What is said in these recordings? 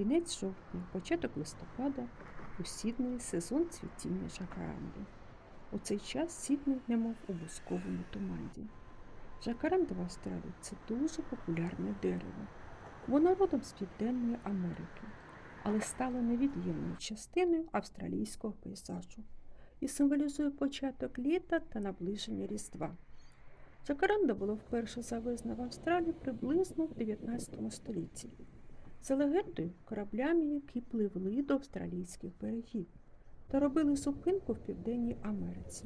Кінець жовтня, початок листопада, у Сіднеї сезон цвітіння жакаранди. У цей час Сідней немов у бусковому туманді. Жакаранда в Австралії це дуже популярне дерево. Воно родом з Південної Америки, але стало невід'ємною частиною австралійського пейзажу і символізує початок літа та наближення Різдва. Жакаранда було вперше завезено в Австралію приблизно в 19 столітті. За легендою, кораблями, які пливли до австралійських берегів та робили зупинку в Південній Америці.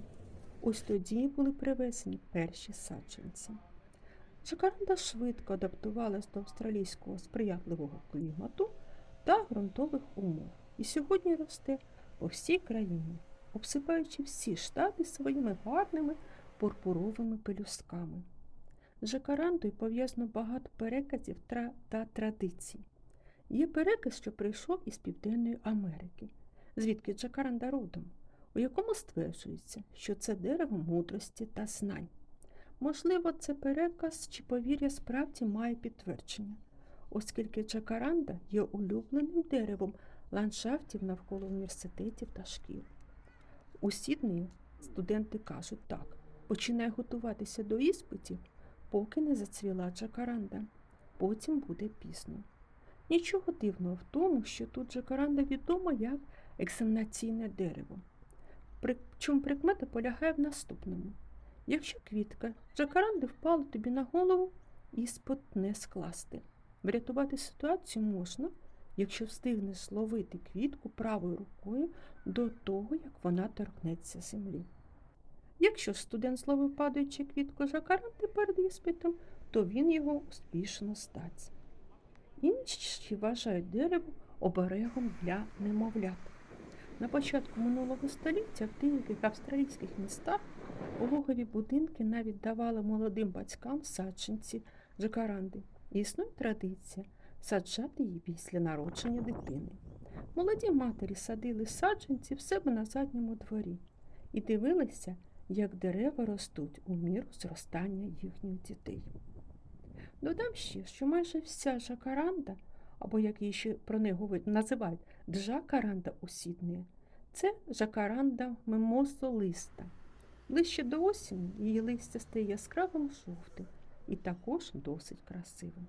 Ось тоді були привезені перші саджанці. Жакаранда швидко адаптувалась до австралійського сприятливого клімату та ґрунтових умов і сьогодні росте по всій країні, обсипаючи всі штати своїми гарними пурпуровими пелюсками. З жакарандою пов'язано багато переказів та традицій. Є переказ, що прийшов із Південної Америки, звідки Джакаранда родом, у якому стверджується, що це дерево мудрості та знань. Можливо, це переказ чи повір'я справді має підтвердження, оскільки Джакаранда є улюбленим деревом ландшафтів навколо університетів та шкіл. У Сіднеї студенти кажуть так, починай готуватися до іспитів, поки не зацвіла Джакаранда, потім буде пізно. Нічого дивного в тому, що тут Джакаранда відома як екзаменаційне дерево. Причому прикмета полягає в наступному. Якщо квітка Джакаранди впала тобі на голову, іспит не скласти. Врятувати ситуацію можна, якщо встигнеш зловити квітку правою рукою до того, як вона торкнеться землі. Якщо студент зловив падаючи квітку Жакаранди перед іспитом, то він його успішно стаць. Інші вважають дерево оберегом для немовлят. На початку минулого століття в деяких австралійських містах пологові будинки навіть давали молодим батькам саджанці жакаранди. І існує традиція саджати її після народження дитини. Молоді матері садили саджанці в себе на задньому дворі і дивилися, як дерева ростуть у міру зростання їхніх дітей. Додам ще, що майже вся жакаранда, або як її ще про неї говорять, називають джакаранда у це жакаранда мимозолиста. Ближче до осені її листя стає яскравим жовтим і також досить красивим.